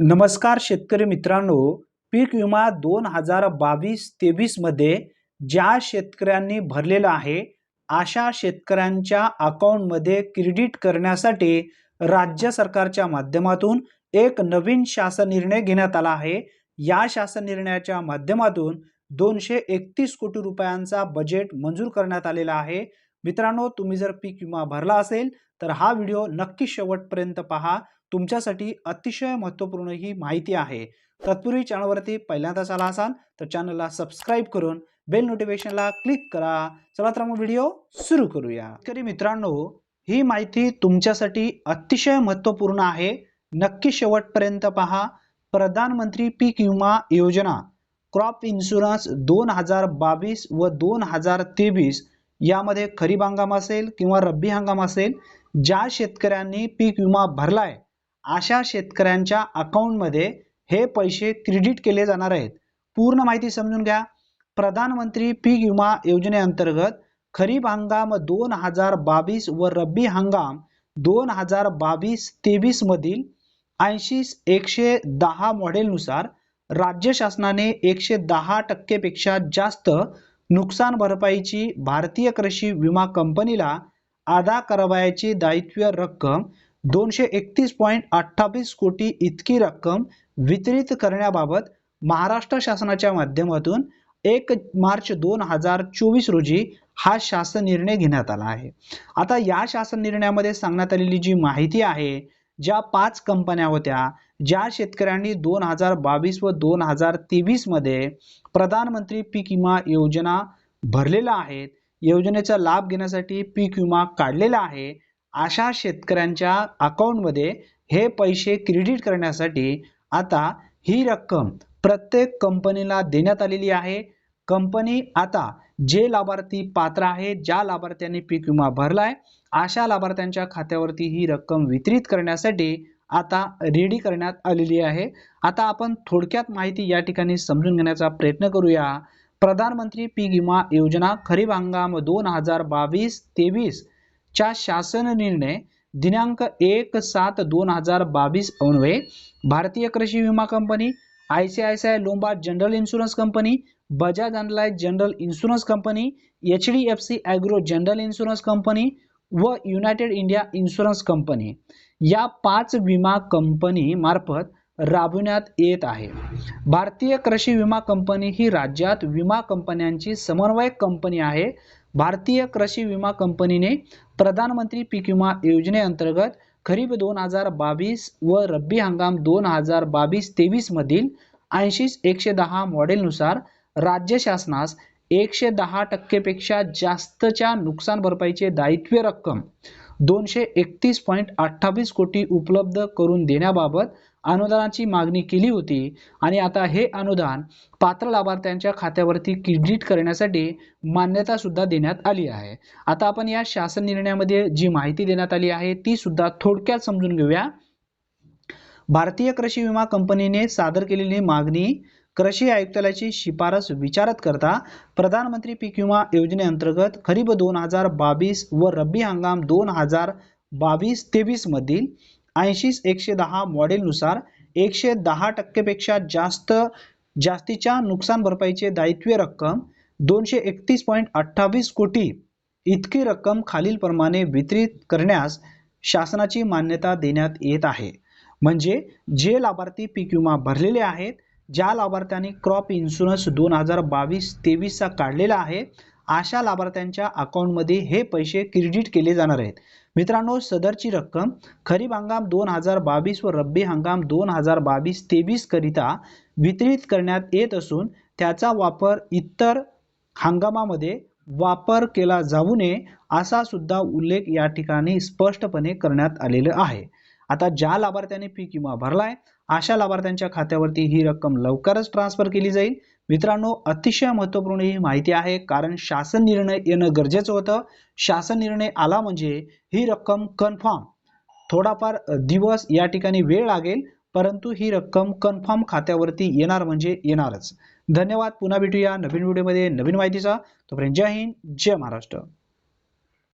नमस्कार शेतकरी मित्रांनो पीक विमा दोन हजार बावीस तेवीसमध्ये ज्या शेतकऱ्यांनी भरलेला आहे अशा शेतकऱ्यांच्या अकाउंटमध्ये क्रेडिट करण्यासाठी राज्य सरकारच्या माध्यमातून एक नवीन शासन निर्णय घेण्यात आला आहे. या शासन निर्णयाच्या माध्यमातून दोनशे एकतीस कोटी रुपयांचा बजेट मंजूर करण्यात आलेला आहे. मित्रांनो तुम्ही जर पीक विमा भरला असेल तर हा व्हिडिओ नक्की शेवटपर्यंत पहा. तुमच्यासाठी अतिशय महत्त्वपूर्ण ही माहिती आहे. तत्पूर्वी चॅनलवरती पहिल्यांदाच आला असाल तर चॅनलला सबस्क्राईब करून बेल नोटिफिकेशनला क्लिक करा. चला तर मग व्हिडिओ सुरू करूया. तरी मित्रांनो ही माहिती तुमच्यासाठी अतिशय महत्त्वपूर्ण आहे. नक्की शेवटपर्यंत पहा. प्रधानमंत्री पीक विमा योजना क्रॉप इन्शुरन्स दोन हजार बावीस व दोन हजार तेवीस यामध्ये खरीप हंगाम असेल किंवा रब्बी हंगाम असेल ज्या शेतकऱ्यांनी पीक विमा भरलाय अशा शेतकऱ्यांच्या अकाउंटमध्ये हे पैसे क्रेडिट केले जाणार आहेत. पूर्ण माहिती समजून घ्या. प्रधानमंत्री पीक विमा योजनेअंतर्गत खरीप हंगाम दोन हजार बावीस व रब्बी हंगाम दोन हजार बावीस तेवीस मधील ऐंशी एकशे दहा मॉडेलनुसार राज्य शासनाने एकशे दहा टक्केपेक्षा जास्त नुकसान भरपाईची भारतीय कृषी विमा कंपनीला अदा करावयाची दायित्व रक्कम दोनशे एकतीस पॉईंट अठ्ठावीस कोटी इतकी रक्कम वितरित करण्याबाबत महाराष्ट्र शासनाच्या माध्यमातून एक मार्च दोन हजार चोवीस रोजी हा शासन निर्णय घेण्यात आला आहे. आता या शासन निर्णयामध्ये सांगण्यात आलेली जी माहिती आहे ज्या पाच कंपन्या होत्या ज्या शेतकऱ्यांनी दोन हजार बावीस व दोन हजार तेवीसमध्ये प्रधानमंत्री पीक विमा योजना भरलेला आहेत योजनेचा लाभ घेण्यासाठी पीक विमा काढलेला आहे अशा शेतकऱ्यांच्या अकाउंटमध्ये हे पैसे क्रेडिट करण्यासाठी आता ही रक्कम प्रत्येक कंपनीला देण्यात आलेली आहे. कंपनी आता जे लाभार्थी पात्र आहे ज्या लाभार्थ्यांनी पीक विमा भरलाय अशा लाभार्थ्यांच्या खात्यावरती ही रक्कम वितरित करण्यासाठी आता रेडी करण्यात आलेली आहे. आता आपण थोडक्यात माहिती या ठिकाणी समजून घेण्याचा प्रयत्न करूया. प्रधानमंत्री पीक विमा योजना खरीप हंगाम दोन हजार बावीस तेवीस च्या शासन निर्णय दिनांक एक सात दोन हजार बावीस अन्वये भारतीय कृषी विमा company I C I C I Lombard general insurance company Bajaj अनलाय general insurance company H D F C agro general insurance company व युनायटेड इंडिया इन्शुरन्स कंपनी या पाच विमा कंपनी मार्फत राबविण्यात येत आहे. भारतीय कृषी विमा कंपनी ही राज्यात विमा कंपन्यांची समन्वयक कंपनी आहे. भारतीय कृषी विमा कंपनीने प्रधानमंत्री पीक विमा योजनेअंतर्गत खरीप दोन हजार बावीस व रब्बी हंगाम दोन हजार बावीस तेवीसमधील ऐंशी एकशे दहा मॉडेलनुसार राज्य शासनास एकशे दहा टक्केपेक्षा जास्तच्या नुकसान भरपाईचे दायित्व रक्कम दोनशे एकतीस पॉईंट अठ्ठावीस कोटी उपलब्ध करून देण्याबाबत अनुदानाची मागणी केली होती आणि आता हे अनुदान पात्र लाभार्थ्यांच्या खात्यावरती क्रेडिट करण्यासाठी मान्यता सुद्धा देण्यात आली आहे. आता आपण या शासन निर्णयामध्ये जी माहिती देण्यात आली आहे ती सुद्धा थोडक्यात समजून घेऊया. भारतीय कृषी विमा कंपनीने सादर केलेली मागणी कृषी आयुक्तालयाची शिफारस विचारत करता प्रधानमंत्री पीक विमा योजनेअंतर्गत खरीप दोन हजार बावीस व रब्बी हंगाम दोन हजार बावीस तेवीसमधील ऐंशी एकशे दहा मॉडेलनुसार एकशे दहा टक्केपेक्षा जास्त जास्तीच्या नुकसान भरपाईचे दायित्व रक्कम दोनशे एकतीस पॉईंट अठ्ठावीस कोटी इतकी रक्कम खालीलप्रमाणे वितरित करण्यास शासनाची मान्यता देण्यात येत आहे. म्हणजे जे लाभार्थी पीक विमा भरलेले आहेत ज्या लाभार्थ्यांनी क्रॉप इन्शुरन्स दोन हजार बावीस तेवीसचा काढलेला आहे अशा लाभार्थ्यांच्या अकाउंटमध्ये हे पैसे क्रेडिट केले जाणार आहेत. मित्रांनो सदरची रक्कम खरीप हंगाम दोन हजार बावीस व रब्बी हंगाम दोन हजार बावीस तेवीसकरिता वितरित करण्यात येत असून त्याचा वापर इतर हंगामामध्ये वापर केला जाऊ नये असा सुद्धा उल्लेख या ठिकाणी स्पष्टपणे करण्यात आलेला आहे. आता ज्या लाभार्थ्यांनी पीक विमा आहे अशा लाभार्थ्यांच्या खात्यावरती ही रक्कम लवकरच ट्रान्सफर केली जाईल. मित्रांनो अतिशय महत्त्वपूर्ण ही माहिती आहे कारण शासन निर्णय येणं गरजेचं होतं. शासन निर्णय आला म्हणजे ही रक्कम कन्फर्म थोडाफार दिवस या ठिकाणी वेळ लागेल परंतु ही रक्कम कन्फर्म खात्यावरती येणार म्हणजे येणारच. धन्यवाद पुन्हा भेटूया नवीन व्हिडिओमध्ये नवीन माहितीचा. तोपर्यंत जय हिंद जय महाराष्ट्र.